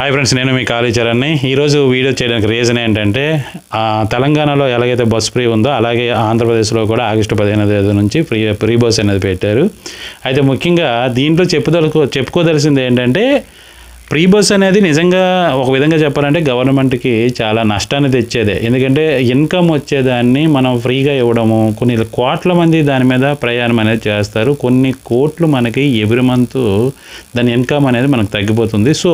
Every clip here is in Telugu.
హాయ్ ఫ్రెండ్స్ నేను మీ కాళీచరణ్ని ఈరోజు వీడియో చేయడానికి రీజన్ ఏంటంటే తెలంగాణలో ఎలాగైతే బస్ ఫ్రీ ఉందో అలాగే ఆంధ్రప్రదేశ్లో కూడా ఆగస్టు పదిహేను తేదీ నుంచి ఫ్రీ ఫ్రీ బస్ అనేది పెట్టారు. అయితే ముఖ్యంగా దీంట్లో చెప్పుదలకు చెప్పుకోదలసింది ఏంటంటే ప్రీ బస్ అనేది నిజంగా ఒక విధంగా చెప్పాలంటే గవర్నమెంట్కి చాలా నష్టాన్ని తెచ్చేదే. ఎందుకంటే ఇన్కమ్ వచ్చేదాన్ని మనం ఫ్రీగా ఇవ్వడము కొన్ని కోట్ల మంది దాని మీద ప్రయాణం అనేది చేస్తారు. కొన్ని కోట్లు మనకి ఎవ్రీ మంత్ దాని ఇన్కమ్ అనేది మనకు తగ్గిపోతుంది. సో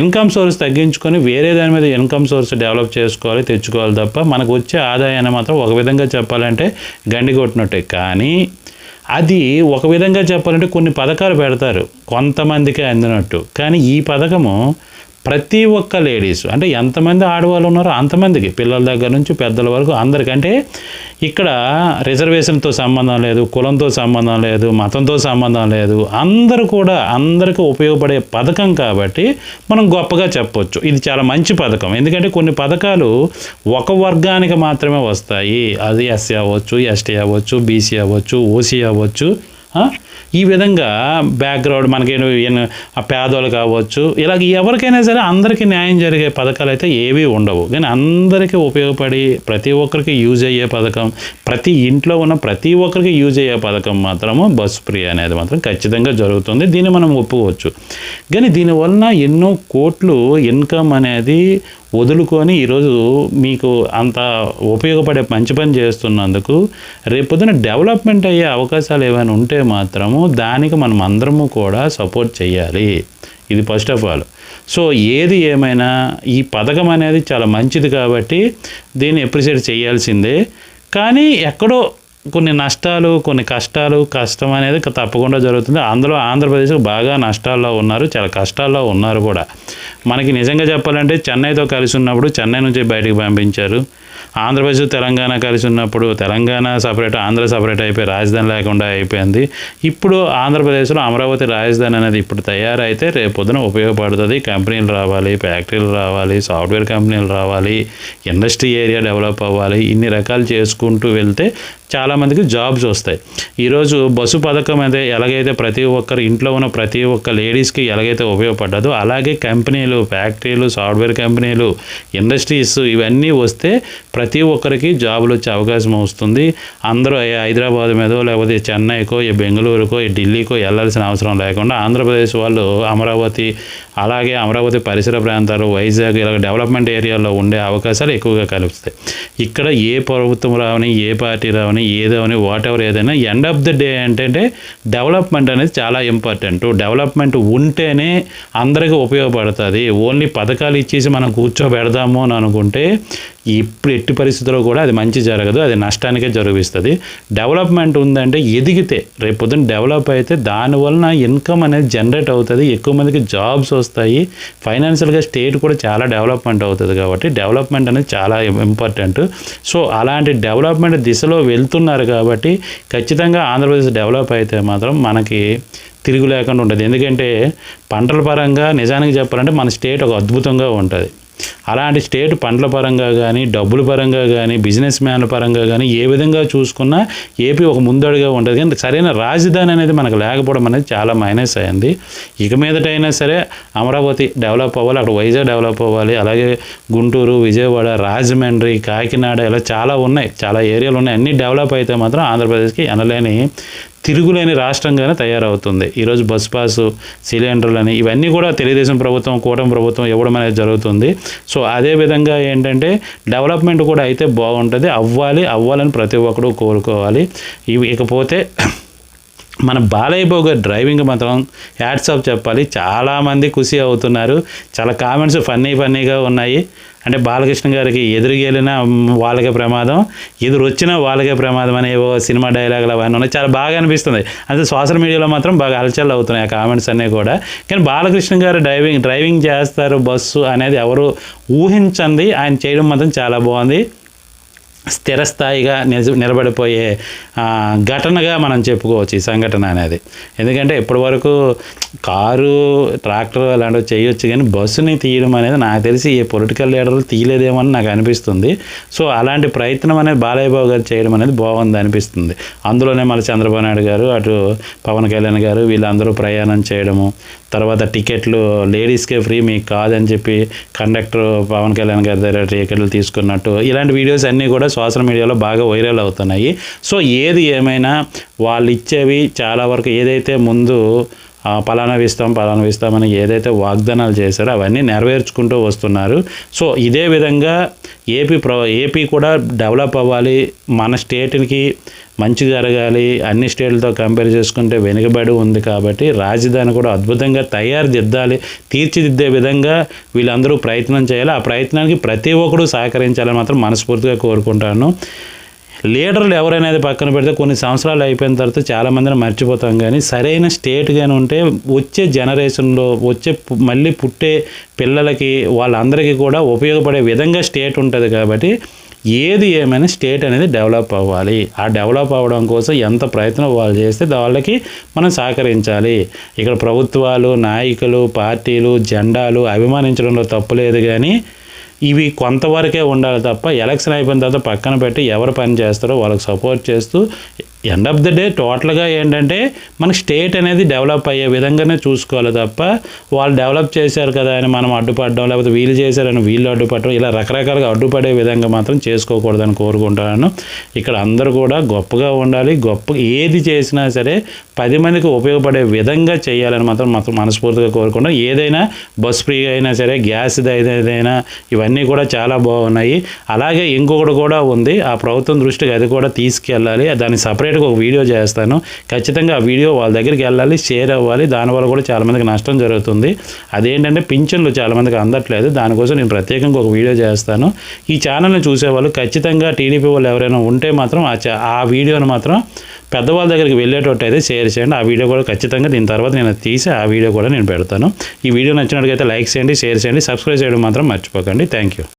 ఇన్కమ్ సోర్స్ తగ్గించుకొని వేరే దాని మీద ఇన్కమ్ సోర్స్ డెవలప్ చేసుకోవాలి తెచ్చుకోవాలి తప్ప మనకు వచ్చే ఆదాయాన్ని మాత్రం ఒక విధంగా చెప్పాలంటే గండి కొట్టినట్టే కానీ అది ఒక విధంగా చెప్పాలంటే కొన్ని పథకాలు పెడతారు కొంతమందికి అందినట్టు. కానీ ఈ పథకము ప్రతి ఒక్క లేడీస్ అంటే ఎంతమంది ఆడవాళ్ళు ఉన్నారో అంతమందికి పిల్లల దగ్గర నుంచి పెద్దల వరకు అందరికంటే ఇక్కడ రిజర్వేషన్తో సంబంధం లేదు కులంతో సంబంధం లేదు మతంతో సంబంధం లేదు. అందరూ కూడా అందరికీ ఉపయోగపడే పథకం కాబట్టి మనం గొప్పగా చెప్పొచ్చు. ఇది చాలా మంచి పథకం. ఎందుకంటే కొన్ని పథకాలు ఒక వర్గానికి మాత్రమే వస్తాయి. అది ఎస్సీ అవ్వచ్చు ఎస్టీ అవ్వచ్చు బీసీ అవ్వచ్చు ఓసీ అవ్వచ్చు. ఈ విధంగా బ్యాక్గ్రౌండ్ మనకి పేదోళ్ళు కావచ్చు ఇలాగ ఎవరికైనా సరే అందరికీ న్యాయం జరిగే పథకాలు అయితే ఏవీ ఉండవు. కానీ అందరికీ ఉపయోగపడి ప్రతి ఒక్కరికి యూజ్ అయ్యే పథకం ప్రతి ఇంట్లో ఉన్న ప్రతి ఒక్కరికి యూజ్ అయ్యే పథకం మాత్రము బస్ ఫ్రీ అనేది మాత్రం ఖచ్చితంగా జరుగుతుంది. దీన్ని మనం ఒప్పుకోవచ్చు. కానీ దీనివలన ఎన్నో కోట్లు ఇన్కమ్ అనేది వదులుకొని ఈరోజు మీకు అంత ఉపయోగపడే మంచి పని చేస్తున్నందుకు రేపొద్దున డెవలప్మెంట్ అయ్యే అవకాశాలు ఏమైనా ఉంటే మాత్రము దానికి మనం అందరము కూడా సపోర్ట్ చేయాలి. ఇది ఫస్ట్ ఆఫ్ ఆల్. సో ఏది ఏమైనా ఈ పథకం అనేది చాలా మంచిది కాబట్టి దీన్ని ఎప్రిషియేట్ చేయాల్సిందే. కానీ ఎక్కడో కొన్ని నష్టాలు కొన్ని కష్టాలు కష్టం అనేది తప్పకుండా జరుగుతుంది. అందులో ఆంధ్రప్రదేశ్ బాగా నష్టాల్లో ఉన్నారు చాలా కష్టాల్లో ఉన్నారు కూడా. మనకి నిజంగా చెప్పాలంటే చెన్నైతో కలిసి ఉన్నప్పుడు చెన్నై నుంచి బయటికి పంపించారు. ఆంధ్రప్రదేశ్ తెలంగాణ కలిసి ఉన్నప్పుడు తెలంగాణ సపరేట్ ఆంధ్ర సపరేట్ అయిపోయి రాజధాని లేకుండా అయిపోయింది. ఇప్పుడు ఆంధ్రప్రదేశ్లో అమరావతి రాజధాని అనేది ఇప్పుడు తయారైతే రేపు పొద్దున ఉపయోగపడుతుంది. కంపెనీలు రావాలి ఫ్యాక్టరీలు రావాలి సాఫ్ట్వేర్ కంపెనీలు రావాలి ఇండస్ట్రీ ఏరియా డెవలప్ అవ్వాలి ఇన్ని రకాలు చేసుకుంటూ వెళ్తే చాలామందికి జాబ్స్ వస్తాయి. ఈరోజు బస్సు పథకం అయితే ఎలాగైతే ప్రతి ఒక్కరు ఇంట్లో ఉన్న ప్రతి ఒక్క లేడీస్కి ఎలాగైతే ఉపయోగపడ్డదో అలాగే కంపెనీలు ఫ్యాక్టరీలు సాఫ్ట్వేర్ కంపెనీలు ఇండస్ట్రీస్ ఇవన్నీ వస్తే ప్రతి ఒక్కరికి జాబులు వచ్చే అవకాశం వస్తుంది. అందరూ హైదరాబాద్ మీదో లేకపోతే చెన్నైకో ఈ బెంగళూరుకో ఈ ఢిల్లీకో వెళ్ళాల్సిన అవసరం లేకుండా ఆంధ్రప్రదేశ్ వాళ్ళు అమరావతి అలాగే అమరావతి పరిసర ప్రాంతాలు వైజాగ్ ఇలా డెవలప్మెంట్ ఏరియాలో ఉండే అవకాశాలు ఎక్కువగా కలుపుతాయి ఇక్కడ ఏ ప్రభుత్వం రావని ఏ పార్టీ రావని ఏదవని వాట్ ఎవర్ ఏదైనా ఎండ్ ఆఫ్ ద డే ఏంటంటే డెవలప్మెంట్ అనేది చాలా ఇంపార్టెంట్ డెవలప్మెంట్ ఉంటేనే అందరికీ ఉపయోగపడుతుంది. ఓన్లీ పథకాలు ఇచ్చేసి మనం కూర్చోబెడదాము అని అనుకుంటే ఇప్పుడు ఎట్టి పరిస్థితుల్లో కూడా అది మంచి జరగదు అది నష్టానికే జరుగుస్తుంది. డెవలప్మెంట్ ఉందంటే ఎదిగితే రేపు పొద్దున్న డెవలప్ అయితే దానివలన ఇన్కమ్ అనేది జనరేట్ అవుతుంది ఎక్కువ మందికి జాబ్స్ వస్తాయి. ఫైనాన్షియల్గా స్టేట్ కూడా చాలా డెవలప్మెంట్ అవుతుంది కాబట్టి డెవలప్మెంట్ అనేది చాలా ఇంపార్టెంట్. సో అలాంటి డెవలప్మెంట్ దిశలో వెళ్తున్నారు కాబట్టి ఖచ్చితంగా ఆంధ్రప్రదేశ్ డెవలప్ అయితే మాత్రం మనకి తిరుగు లేకుండా ఉంటుంది. ఎందుకంటే పంటల పరంగా నిజానికి చెప్పాలంటే మన స్టేట్ ఒక అద్భుతంగా ఉంటుంది. అలాంటి స్టేట్ పంటల పరంగా కానీ డబ్బుల పరంగా కానీ బిజినెస్ మ్యాన్ల పరంగా కానీ ఏ విధంగా చూసుకున్నా ఏపీ ఒక ముందడుగా ఉంటుంది. కానీ సరైన రాజధాని అనేది మనకు లేకపోవడం అనేది చాలా మైనస్ అయింది. ఇక మీదటైనా సరే అమరావతి డెవలప్ అవ్వాలి అక్కడ వైజాగ్ డెవలప్ అవ్వాలి అలాగే గుంటూరు విజయవాడ రాజమండ్రి కాకినాడ ఇలా చాలా ఉన్నాయి. చాలా ఏరియాలు ఉన్నాయి. అన్నీ డెవలప్ అయితే మాత్రం ఆంధ్రప్రదేశ్కి ఎనలేని తిరుగులేని రాష్ట్రంగానే తయారవుతుంది. ఈరోజు బస్ పాస్ సిలిండర్లని ఇవన్నీ కూడా తెలుగుదేశం ప్రభుత్వం కూటమి ప్రభుత్వం ఇవ్వడం అనేది జరుగుతుంది. సో అదే విధంగా ఏంటంటే డెవలప్మెంట్ కూడా అయితే బాగుంటుంది. అవ్వాలి అవ్వాలని ప్రతి ఒక్కరూ కోరుకోవాలి. ఇవి ఇకపోతే మన బాలయ్య బాబు గారి డ్రైవింగ్ మాత్రం యాడ్సాప్ చెప్పాలి. చాలామంది ఖుషి అవుతున్నారు. చాలా కామెంట్స్ ఫన్నీ ఫన్నీగా ఉన్నాయి. అంటే బాలకృష్ణ గారికి ఎదురుగెళ్ళిన వాళ్ళకే ప్రమాదం ఎదురు వచ్చినా వాళ్ళకే ప్రమాదం అనే ఏవో సినిమా డైలాగులు అవన్నీ ఉన్నాయి. చాలా బాగా అనిపిస్తుంది. అంటే సోషల్ మీడియాలో మాత్రం బాగా హల్చల్ అవుతున్నాయి ఆ కామెంట్స్ అన్నీ కూడా. కానీ బాలకృష్ణ గారు డ్రైవింగ్ డ్రైవింగ్ చేస్తారు బస్సు అనేది ఎవరు ఊహించండి ఆయన చేయడం మాత్రం చాలా బాగుంది. స్థిరస్థాయిగా నిజ నిలబడిపోయే ఘటనగా మనం చెప్పుకోవచ్చు ఈ సంఘటన అనేది. ఎందుకంటే ఇప్పటి వరకు కారు ట్రాక్టర్ అలాంటివి చేయొచ్చు కానీ బస్సుని తీయడం అనేది నాకు తెలిసి ఏ పొలిటికల్ లీడర్లు తీయలేదేమో అని నాకు అనిపిస్తుంది. సో అలాంటి ప్రయత్నం అనేది బాలయ్య బాబు గారు చేయడం అనేది బాగుంది అనిపిస్తుంది. అందులోనే మళ్ళీ చంద్రబాబు నాయుడు గారు అటు పవన్ కళ్యాణ్ గారు వీళ్ళందరూ ప్రయాణం చేయడము తర్వాత టికెట్లు లేడీస్కే ఫ్రీ మీకు కాదని చెప్పి కండక్టర్ పవన్ కళ్యాణ్ గారి దగ్గర టికెట్లు తీసుకున్నట్టు ఇలాంటి వీడియోస్ అన్నీ కూడా సోషల్ మీడియాలో బాగా వైరల్ అవుతున్నాయి. సో ఏది ఏమైనా వాళ్ళు ఇచ్చేవి చాలా వరకు ఏదైతే ముందు పలానా ఇస్తాం పలానా ఇస్తామని ఏదైతే వాగ్దానాలు చేశారో అవన్నీ నెరవేర్చుకుంటూ వస్తున్నారు. సో ఇదే విధంగా ఏపీ ప్ర ఏపీ కూడా డెవలప్ అవ్వాలి. మన స్టేట్కి మంచి జరగాలి. అన్ని స్టేట్లతో కంపేర్ చేసుకుంటే వెనుకబడి ఉంది కాబట్టి రాజధాని కూడా అద్భుతంగా తయారు దిద్దాలి. తీర్చిదిద్దే విధంగా వీళ్ళందరూ ప్రయత్నం చేయాలి. ఆ ప్రయత్నానికి ప్రతి ఒక్కరూ సహకరించాలని మాత్రం మనస్ఫూర్తిగా కోరుకుంటాను. లీడర్లు ఎవరైనా పక్కన పెడితే కొన్ని సంవత్సరాలు అయిపోయిన తర్వాత చాలామందిని మర్చిపోతాం కానీ సరైన స్టేట్ కానీ ఉంటే వచ్చే జనరేషన్లో వచ్చే మళ్ళీ పుట్టే పిల్లలకి వాళ్ళందరికీ కూడా ఉపయోగపడే విధంగా స్టేట్ ఉంటుంది కాబట్టి ఏది ఏమైనా స్టేట్ అనేది డెవలప్ అవ్వాలి. ఆ డెవలప్ అవ్వడం కోసం ఎంత ప్రయత్నం వాళ్ళు చేస్తే వాళ్ళకి మనం సహకరించాలి. ఇక్కడ ప్రభుత్వాలు నాయకులు పార్టీలు జెండాలు అభిమానించడంలో తప్పు లేదు కానీ ఇవి కొంతవరకే ఉండాలి తప్ప ఎలక్షన్ అయిపోయిన తర్వాత పక్కన పెట్టి ఎవరు పని చేస్తారో వాళ్ళకి సపోర్ట్ చేస్తూ ఎండ్ ఆఫ్ ద డే టోటల్గా ఏంటంటే మన స్టేట్ అనేది డెవలప్ అయ్యే విధంగానే చూసుకోవాలి తప్ప వాళ్ళు డెవలప్ చేశారు కదా అని మనం అడ్డుపడడం లేకపోతే వీళ్ళు చేశారని వీళ్ళు అడ్డుపడడం ఇలా రకరకాలుగా అడ్డుపడే విధంగా మాత్రం చేసుకోకూడదని కోరుకుంటున్నాను. ఇక్కడ అందరూ కూడా గొప్పగా ఉండాలి గొప్ప ఏది చేసినా సరే పది మందికి ఉపయోగపడే విధంగా చేయాలని మాత్రం మాత్రం మనస్ఫూర్తిగా కోరుకుంటాం ఏదైనా బస్ ఫ్రీ అయినా సరే గ్యాస్ ఏదైనా ఇవన్నీ కూడా చాలా బాగున్నాయి. అలాగే ఇంకొకటి కూడా ఉంది ఆ ప్రభుత్వం దృష్టికి అది కూడా తీసుకెళ్ళాలి దాన్ని సపరేట్గా ఒక వీడియో చేస్తాను. ఖచ్చితంగా ఆ వీడియో వాళ్ళ దగ్గరికి వెళ్ళాలి షేర్ అవ్వాలి. దానివల్ల కూడా చాలామందికి నష్టం జరుగుతుంది. అదేంటంటే పింఛన్లు చాలామందికి అందట్లేదు. దానికోసం నేను ప్రత్యేకంగా ఒక వీడియో చేస్తాను. ఈ ఛానల్ని చూసేవాళ్ళు ఖచ్చితంగా టీడీపీ వాళ్ళు ఎవరైనా ఉంటే మాత్రం ఆ చా- ఆ వీడియోను మాత్రం పెద్దవాళ్ళ దగ్గరికి వెళ్ళేటట్టు అయితే షేర్ చేయండి. ఆ వీడియో కూడా ఖచ్చితంగా దీని తర్వాత నేను తీసి ఆ వీడియో కూడా నేను పెడతాను. ఈ వీడియో నచ్చినట్టుగా లైక్ చేయండి షేర్ చేయండి సబ్స్క్రైబ్ చేయడం మాత్రం మర్చిపోకండి. Thank you